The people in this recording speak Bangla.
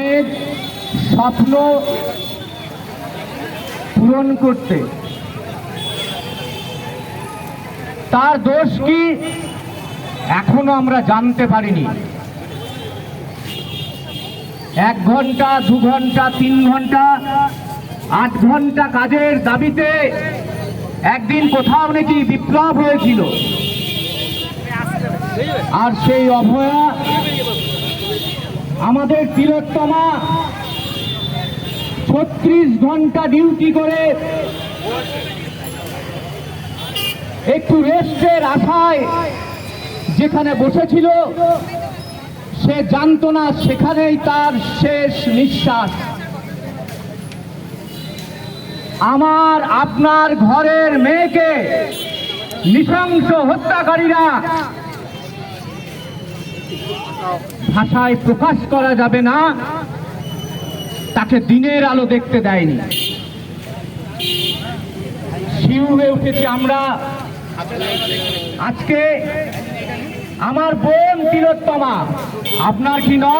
মায়ের স্বপ্ন পূরণ করতে। তার দোষ কি এখনও আমরা জানতে পারিনি। এক ঘণ্টা, দু ঘণ্টা, তিন ঘণ্টা, আট ঘণ্টা কাজের দাবিতে একদিন কোথাও নাকি বিপ্লব হয়েছিল। আর সেই অভয়া আমাদের তিলোত্তমা ছত্রিশ ঘণ্টা ডিউটি করে। একটু রেস্টের আশায় যেখানে বসেছিল, সে জানতো না সেখানেই তার শেষ নিঃশ্বাস। আমার, আপনার ঘরের মেয়েকে নৃশংস হত্যাকারীরা ভাষায় প্রকাশ করা যাবে না। তাকে দিনের আলো দেখতে দেয়নি। শিউ হয়ে উঠেছি আমরা। আজকে আমার বোন তিলোত্তমা। আপনার কি নয়?